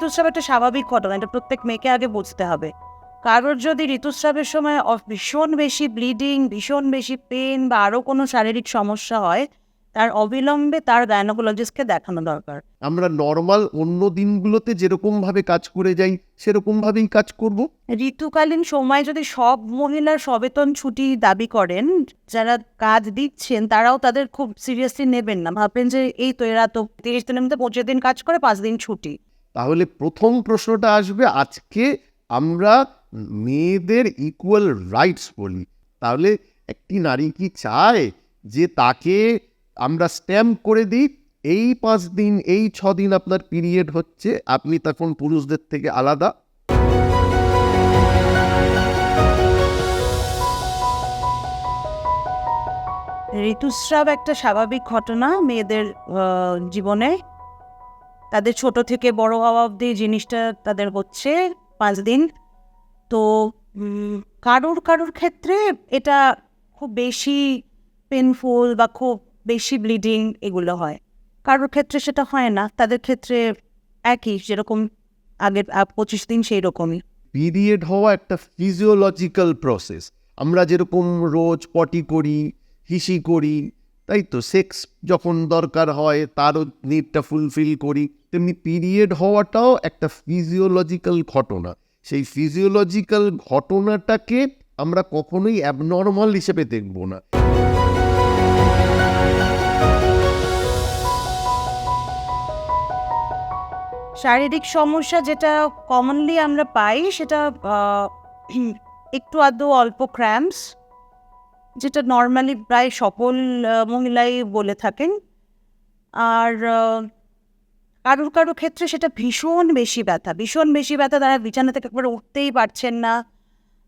ঋতুস্রাব একটা স্বাভাবিক ঘটনা এটা প্রত্যেক মেয়েকে আগে বুঝতে হবে। কারোর যদি ঋতুস্রাবের সময় ভীষণ বেশি ব্লিডিং ভীষণ বেশি পেন বা আরও কোনো শারীরিক সমস্যা হয় তার অবিলম্বে তার গাইনোকোলজিস্টকে দেখানো দরকার। আমরা নর্মাল অন্য দিনগুলোতে যেরকম ভাবে কাজ করে যাই সেরকম ভাবেই কাজ করব। ঋতুকালীন সময় যদি সব মহিলার সবেতন ছুটি দাবি করেন যারা কাজ দিচ্ছেন তারাও তাদের খুব সিরিয়াসলি নেবেন না। ভাববেন যে এই তো এরা তো তিরিশ দিনের মধ্যে পঁচিশ দিন কাজ করে পাঁচ দিন ছুটি। তাহলে প্রথম প্রশ্নটা আসবে আজকে আমরা মেয়েদের ইকুয়াল রাইটস বলি। তাহলে একটি নারী কি চায় যে তাকে আমরা স্ট্যাম্প করে দিই, এই পাঁচ দিন, এই ছ দিন আপনার পিরিয়ড হচ্ছে, আপনি তখন পুরুষদের থেকে আলাদা। ঋতুস্রাব একটা স্বাভাবিক ঘটনা মেয়েদের জীবনে। তাদের ছোট থেকে বড় হওয়া অবধি জিনিসটা তাদের হচ্ছে পাঁচ দিন। তো কারোর কারোর ক্ষেত্রে এটা খুব বেশি পেনফুল বা খুব বেশি ব্লিডিং এগুলো হয়। কারোর ক্ষেত্রে সেটা হয় না, তাদের ক্ষেত্রে একই, যেরকম আগের পঁচিশ দিন সেই রকমই পিরিয়ড হওয়া একটা ফিজিওলজিক্যাল প্রসেস আমরা যেরকম রোজ পটি করি, হিসি করি তাই তো সেক্স যখন দরকার হয়, তারও নিডটা ফুলফিল করি। তেমনি পিরিয়ড হওয়াটাও একটা ফিজিওলজিক্যাল ঘটনা। সেই ফিজিওলজিক্যাল ঘটনাটাকে আমরা কখনোই অ্যাবনর্মাল হিসেবে দেখব না। শারীরিক সমস্যা যেটা কমনলি আমরা পাই, সেটা একটু আধটু অল্প ক্র্যাম্পস যেটা নর্মালি প্রায় সকল মহিলাই বলে থাকেন। আর কারোর কারোর ক্ষেত্রে সেটা ভীষণ বেশি ব্যথা। ভীষণ বেশি ব্যথা, তারা বিছানা থেকে একবারে উঠতেই পারছেন না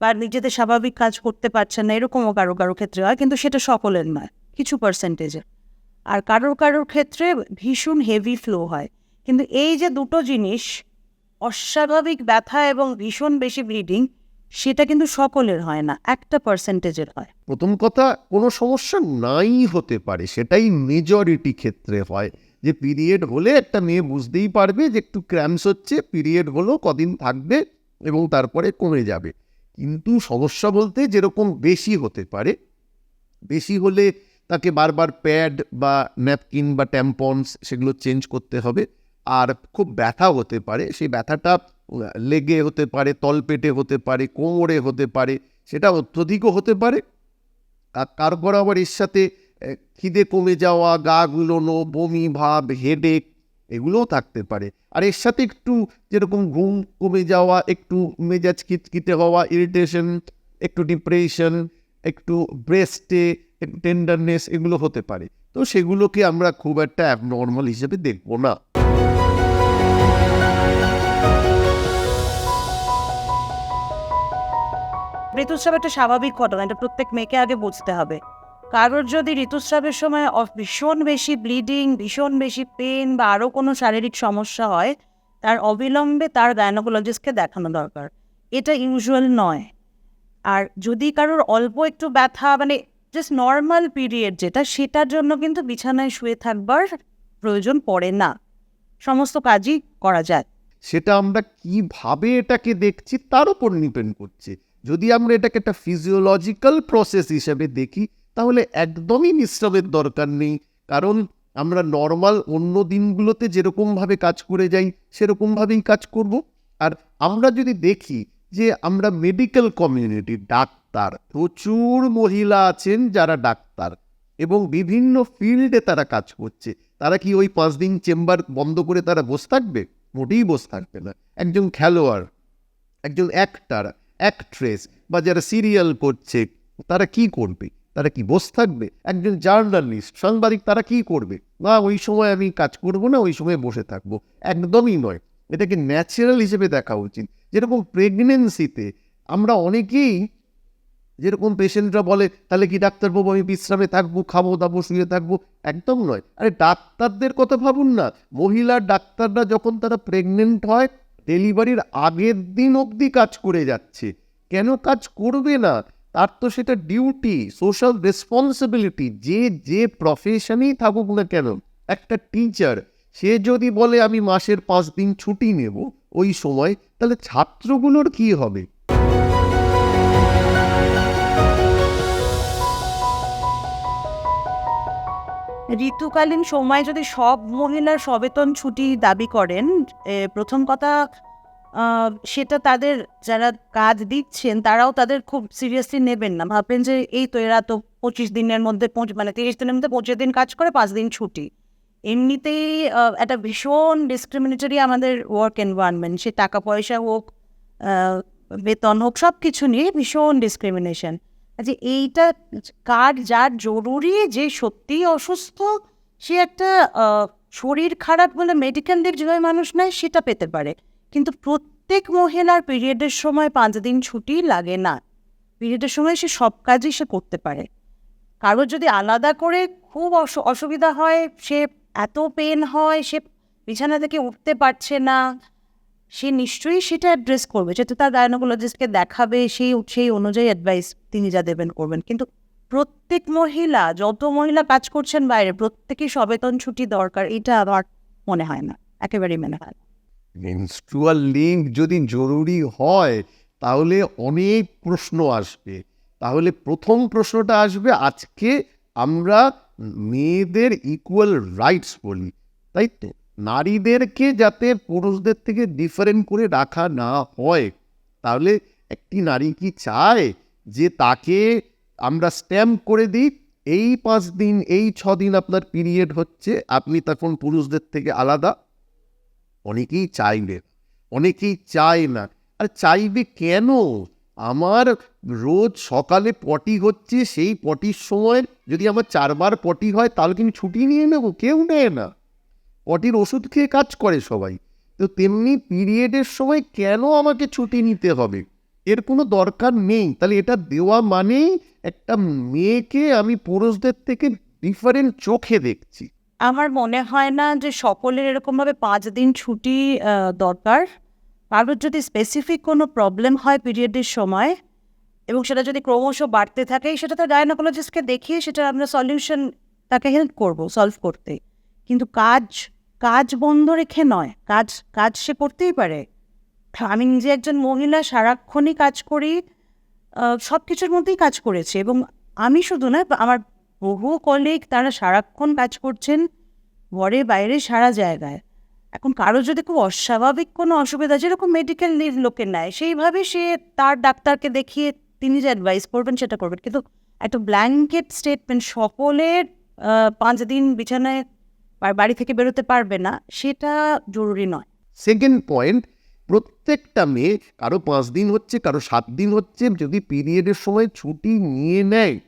বা নিজেদের স্বাভাবিক কাজ করতে পারছেন না, এরকমও কারও কারও ক্ষেত্রে হয়, কিন্তু সেটা সকলের নয়, কিছু পার্সেন্টেজের আর কারোর কারোর ক্ষেত্রে ভীষণ হেভি ফ্লো হয়। কিন্তু এই যে দুটো জিনিস, অস্বাভাবিক ব্যথা এবং ভীষণ বেশি ব্লিডিং সেটা কিন্তু সকলের হয় না, একটা পার্সেন্টেজের হয়। প্রথম কথা, কোনো সমস্যা নাই হতে পারে, সেটাই মেজরিটি ক্ষেত্রে হয়। যে পিরিয়ড হলে একটা মেয়ে বুঝতেই পারবে যে একটু ক্র্যাম্পস হচ্ছে পিরিয়ড হলো কদিন থাকবে এবং তারপরে কমে যাবে। কিন্তু সমস্যা বলতে যেরকম বেশি হতে পারে, বেশি হলে তাকে বারবার প্যাড বা ন্যাপকিন বা ট্যাম্পন্স সেগুলো চেঞ্জ করতে হবে। আর খুব ব্যথা হতে পারে, সেই ব্যথাটা লেগে হতে পারে, তলপেটে হতে পারে, কোমরে হতে পারে, সেটা অত্যধিকও হতে পারে। আর তারপর আবার এর সাথে খিদে কমে যাওয়া, গা গুলোনো, বমি, ভাব হেডেক এগুলোও থাকতে পারে। আর এর সাথে একটু যেরকম ঘুম কমে যাওয়া, একটু মেজাজ খিটখিটে হওয়া ইরিটেশন একটু ডিপ্রেশন একটু ব্রেস্টে টেন্ডারনেস এগুলো হতে পারে। তো সেগুলোকে আমরা খুব একটা অ্যাবনর্মাল হিসেবে দেখব না। ঋতুস্রাব একটা স্বাভাবিক ঘটনা, এটা প্রত্যেক মেয়েকে আগে বুঝতে হবে। কারোর যদি ঋতুস্রাবের সময় ভীষণ বেশি ব্লিডিং, ভীষণ বেশি পেন বা আরও কোনো শারীরিক সমস্যা হয়, তার অবিলম্বে তার গায়নোকোলজিস্টকে দেখানো দরকার। এটা ইউজুয়াল নয়। আর যদি কারোর অল্প একটু ব্যথা মানে জাস্ট নর্মাল পিরিয়ড যেটা, সেটার জন্য কিন্তু বিছানায় শুয়ে থাকবার প্রয়োজন পড়ে না। সমস্ত কাজই করা যায়। সেটা আমরা কীভাবে এটাকে দেখছি, তার উপর ডিপেন্ড করছে। যদি আমরা এটাকে একটা ফিজিওলজিক্যাল প্রসেস হিসেবে দেখি, তাহলে একদমই বিশ্রামের দরকার নেই। কারণ আমরা নর্মাল অন্য দিনগুলোতে যেরকমভাবে কাজ করে যাই, সেরকমভাবেই কাজ করব। আর আমরা যদি দেখি যে আমরা মেডিকেল কমিউনিটি ডাক্তার, প্রচুর মহিলা আছেন যারা ডাক্তার এবং বিভিন্ন ফিল্ডে তারা কাজ করছে। তারা কি ওই পাঁচ দিন চেম্বার বন্ধ করে তারা বসে থাকবে? মোটেই বসে থাকবে না। একজন খেলোয়াড়, একজন অ্যাক্টার অ্যাক্ট্রেস বা যারা সিরিয়াল করছে, তারা কি করবে? তারা কি বসে থাকবে? একজন জার্নালিস্ট সাংবাদিক, তারা কি করবে? না, ওই সময় আমি কাজ করব না, ওই সময় বসে থাকব। একদমই নয়। এটাকে ন্যাচারাল হিসেবে দেখা উচিত। যেরকম প্রেগনেন্সিতে আমরা অনেকেই যেরকম পেশেন্টরা বলে, তাহলে কি ডাক্তারবাবু, আমি বিশ্রামে থাকব, খাব, দাবো, শুয়ে থাকব? একদম নয়। আরে, ডাক্তারদের কথা ভাবুন না। মহিলা ডাক্তাররা যখন তারা প্রেগনেন্ট হয় ডেলিভারির আগের দিন অবধি কাজ করে যাচ্ছে। কেন কাজ করবে না? তার তো সেটা ডিউটি, সোশ্যাল রেসপন্সিবিলিটি, যে যে প্রফেশনেই থাকুক না কেন। একটা টিচার, সে যদি বলে আমি মাসের পাঁচ দিন ছুটি নেব ওই সময়, তাহলে ছাত্রগুলোর কি হবে? ঋতুকালীন সময় যদি সব মহিলার সবেতন ছুটি দাবি করেন প্রথম কথা সেটা তাদের যারা কাজ দিচ্ছেন, তারাও তাদের খুব সিরিয়াসলি নেবেন না। ভাববেন যে এই তো এরা তো পঁচিশ দিনের মধ্যে মানে তিরিশ দিনের মধ্যে পঁচিশ দিন, কাজ করে পাঁচ দিন ছুটি। এমনিতেই একটা ভীষণ ডিসক্রিমিনেটরি আমাদের ওয়ার্ক এনভায়রনমেন্ট সে টাকা পয়সা হোক বেতন হোক সব কিছু নিয়ে ভীষণ ডিসক্রিমিনেশন যে এইটা কার, যার জরুরি যে সত্যিই অসুস্থ, সে একটা শরীর খারাপ বলে মেডিকেল লিভ যেভাবে মানুষ নেয়, সেটা পেতে পারে। কিন্তু প্রত্যেক মহিলার পিরিয়ডের সময় পাঁচ দিন ছুটি লাগে না। পিরিয়ডের সময় সে সব কাজই সে করতে পারে। কারোর যদি আলাদা করে খুব অসু- অসুবিধা হয়, সে এত পেন হয়, সে বিছানা থেকে উঠতে পারছে না সে নিশ্চয়ই সেটা অ্যাড্রেস করবে যেহেতু তার গায়নোকোলজিস্টকে দেখাবে সেই সেই অনুযায়ী অ্যাডভাইস তিনি যা দেবেন করবেন। কিন্তু প্রত্যেক মহিলা, যত মহিলা কাজ করছেন বাইরে প্রত্যেকেই সবেতন ছুটি দরকার, এটা আমার মনে হয় না। একেবারেই মনে হয় না। মেনস্ট্রুয়াল লিঙ্ক যদি জরুরি হয়, তাহলে অনেক প্রশ্ন আসবে। তাহলে প্রথম প্রশ্নটা আসবে, আজকে আমরা মেয়েদের ইকুয়াল রাইটস বলি, তাই তো? নারীদেরকে যাতে পুরুষদের থেকে ডিফারেন্ট করে রাখা না হয়, তাহলে একটি নারী কি চায় যে তাকে আমরা স্ট্যাম্প করে দিই, এই পাঁচ দিন, এই ছ দিন আপনার পিরিয়ড হচ্ছে, আপনি তখন পুরুষদের থেকে আলাদা? অনেকেই চাইবে অনেকেই চায় না। আর চাইবে কেন? আমার রোজ সকালে পটি হচ্ছে, সেই পটির সময় যদি আমার চারবার পটি হয়, তাহলে কিন্তু ছুটি নিয়ে নেব? কেউ নেয় না। পটির ওষুধ খেয়ে কাজ করে সবাই। তো তেমনি পিরিয়ডের সময় কেন আমাকে ছুটি নিতে হবে? এর কোনো দরকার নেই। তাহলে এটা দেওয়া মানেই একটা মেয়েকে আমি পুরুষদের থেকে ডিফারেন্ট চোখে দেখছি। আমার মনে হয় না যে সকলের এরকমভাবে পাঁচ দিন ছুটি দরকার। কারোর যদি স্পেসিফিক কোনো প্রবলেম হয় পিরিয়ডের সময় এবং সেটা যদি ক্রমশ বাড়তে থাকে, সেটা তো গায়নোকোলজিস্টকে দেখিয়ে সেটা আমরা সলিউশন তাকে হেল্প করব সলভ করতে। কিন্তু কাজ কাজ বন্ধ রেখে নয়, কাজ কাজ সে করতেই পারে। আমি নিজে একজন মহিলা, সারাক্ষণই কাজ করি সব কিছুর মধ্যেই কাজ করেছে এবং আমি শুধু না, আমার বহু কলিগ তারা সারাক্ষণ কাজ করছেন, ঘরে বাইরে সারা জায়গায়। এখন কারও যদি খুব অস্বাভাবিক কোনো অসুবিধা, যেরকম মেডিকেল লিভ লোকের নেয় সেইভাবে সে তার ডাক্তারকে দেখিয়ে তিনি যে অ্যাডভাইস করবেন সেটা করবেন। কিন্তু একটা ব্ল্যাঙ্কেট স্টেটমেন্ট সকলের পাঁচ দিন বিছানায় বা- বাড়ি থেকে বেরোতে পারবে না, সেটা জরুরি নয়। সেকেন্ড পয়েন্ট প্রত্যেকটা মেয়ে কারও পাঁচ দিন হচ্ছে, কারও সাত দিন হচ্ছে, যদি পিরিয়ডের সময় ছুটি নিয়ে নেয়,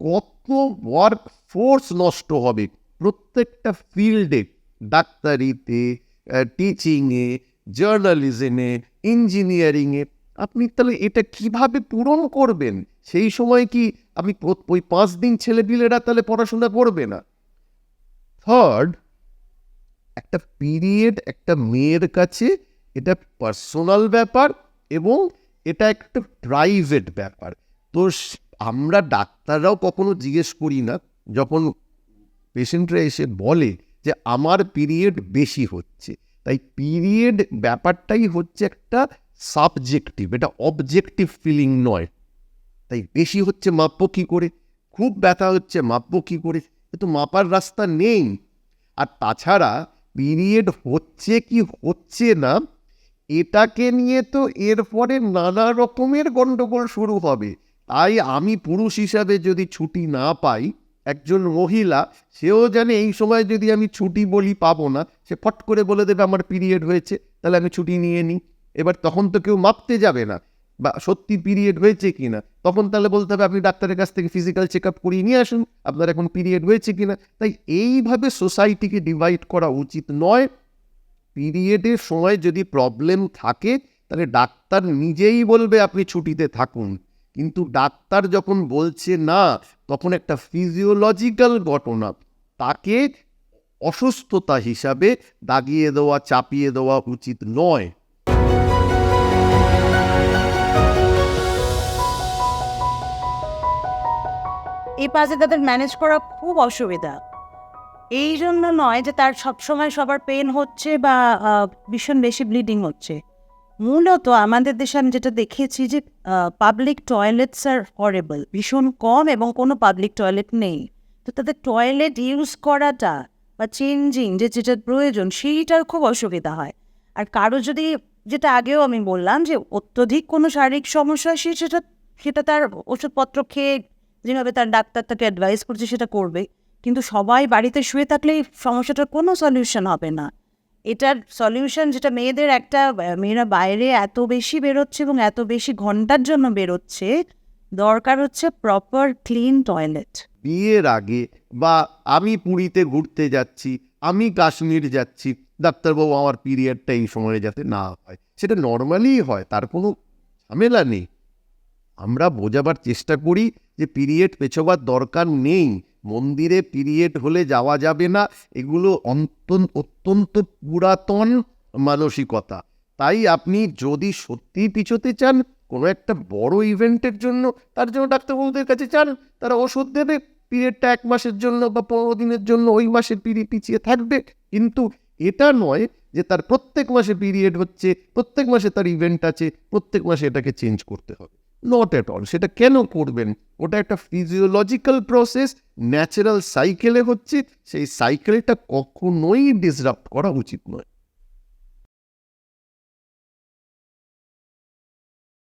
কত ওয়ার্ক ফোর্স নষ্ট হবে। প্রত্যেকটা ফিল্ডে ডাক্তারিতে টিচিংয়ে জার্নালিজমে ইঞ্জিনিয়ারিংয়ে আপনি তাহলে এটা কীভাবে পূরণ করবেন? সেই সময় কি আমি ওই পাঁচ দিন ছেলেপিলেরা তাহলে পড়াশোনা করবে না? থার্ড একটা পিরিয়ড একটা মেয়ের কাছে এটা পার্সোনাল ব্যাপার এবং এটা একটা প্রাইভেট ব্যাপার। তো আমরা ডাক্তাররাও কখনো জিজ্ঞেস করি না, যখন পেশেন্টরা এসে বলে যে আমার পিরিয়ড বেশি হচ্ছে। তাই পিরিয়ড ব্যাপারটাই হচ্ছে একটা সাবজেক্টিভ এটা অবজেক্টিভ ফিলিং নয়। তাই বেশি হচ্ছে, মাপবো কী করে? খুব ব্যথা হচ্ছে, মাপবো কী করে? এ তো মাপার রাস্তা নেই। আর তাছাড়া পিরিয়ড হচ্ছে কি হচ্ছে না, এটাকে নিয়ে তো এরপরে নানা রকমের গণ্ডগোল শুরু হবে। তাই আমি পুরুষ হিসাবে যদি ছুটি না পাই, একজন মহিলা, সেও জানে এই সময় যদি আমি ছুটি বলি পাবো না, সে ফট করে বলে দেবে আমার পিরিয়ড হয়েছে, তাহলে আমি ছুটি নিয়ে নিই। এবার তখন তো কেউ মাপতে যাবে না, বা সত্যি পিরিয়ড হয়েছে কি না তখন তাহলে বলতে হবে, আপনি ডাক্তারের কাছ থেকে ফিজিক্যাল চেক আপ করিয়ে নিয়ে আসুন, আপনার এখন পিরিয়ড হয়েছে কি না তাই এইভাবে সোসাইটিকে ডিভাইড করা উচিত নয়। পিরিয়ডের সময় যদি প্রবলেম থাকে, তাহলে ডাক্তার নিজেই বলবে, আপনি ছুটিতে থাকুন। কিন্তু ডাক্তার যখন বলছে না, তখন একটা ফিজিওলজিক্যাল ঘটনা। তাকে অসুস্থতা হিসাবে দাগিয়ে দেওয়া, চাপিয়ে দেওয়া উচিত নয়। এই পাশে তাদের ম্যানেজ করা খুব অসুবিধা। এই জন্য নয় যে তার সবসময় সবার পেন হচ্ছে বা ভীষণ বেশি ব্লিডিং হচ্ছে। মূলত আমাদের দেশে আমি যেটা দেখেছি যে পাবলিক টয়লেটস আর হরেবল ভীষণ কম এবং কোনো পাবলিক টয়লেট নেই। তো তাদের টয়লেট ইউজ করাটা বা চেঞ্জিং যে যেটা প্রয়োজন, সেইটার খুব অসুবিধা হয়। আর কারও যদি, যেটা আগেও আমি বললাম যে অত্যধিক কোনো শারীরিক সমস্যা সে সেটা সেটা তার ওষুধপত্র খেয়ে যেভাবে তার ডাক্তার তাকে অ্যাডভাইস করছে সেটা করবে। কিন্তু সবাই বাড়িতে শুয়ে থাকলে সমস্যাটার কোনো সলিউশন হবে না। এটার সলিউশন যেটা মেয়েদের একটা, মেয়েরা বাইরে এত বেশি বেরোচ্ছে এবং এত বেশি ঘণ্টার জন্য বেরোচ্ছে, দরকার হচ্ছে প্রপার ক্লিন টয়লেট বিয়ের আগে বা আমি পুরীতে ঘুরতে যাচ্ছি, আমি কাশ্মীর যাচ্ছি, ডাক্তারবাবু আমার পিরিয়ডটা এই সময়ে যাতে না হয়। সেটা নর্মালি হয়, তার কোনো ঝামেলা নেই। আমরা বোঝাবার চেষ্টা করি যে পিরিয়ড পেছোবার দরকার নেই। মন্দিরে পিরিয়ড হলে যাওয়া যাবে না। এগুলো অত্যন্ত পুরাতন মানসিকতা। তাই আপনি যদি সত্যিই পিছোতে চান, কোনো একটা বড় ইভেন্টের জন্য, তার জন্য ডাক্তারবাবুদের কাছে চান, তারা ওষুধ দেবে, পিরিয়ডটা এক মাসের জন্য বা পনেরো দিনের জন্য ওই মাসের পিরিয়ড পিছিয়ে থাকবে। কিন্তু এটা নয় যে তার প্রত্যেক মাসে পিরিয়ড হচ্ছে, প্রত্যেক মাসে তার ইভেন্ট আছে, প্রত্যেক মাসে এটাকে চেঞ্জ করতে হবে। নট অ্যাট অল সেটা কেন করবেন? ওটা একটা ফিজিওলজিক্যাল প্রসেস ন্যাচারাল সাইকেলে হচ্ছে, সেই সাইকেলটা কখনোই ডিসরাপ্ট করা উচিত নয়।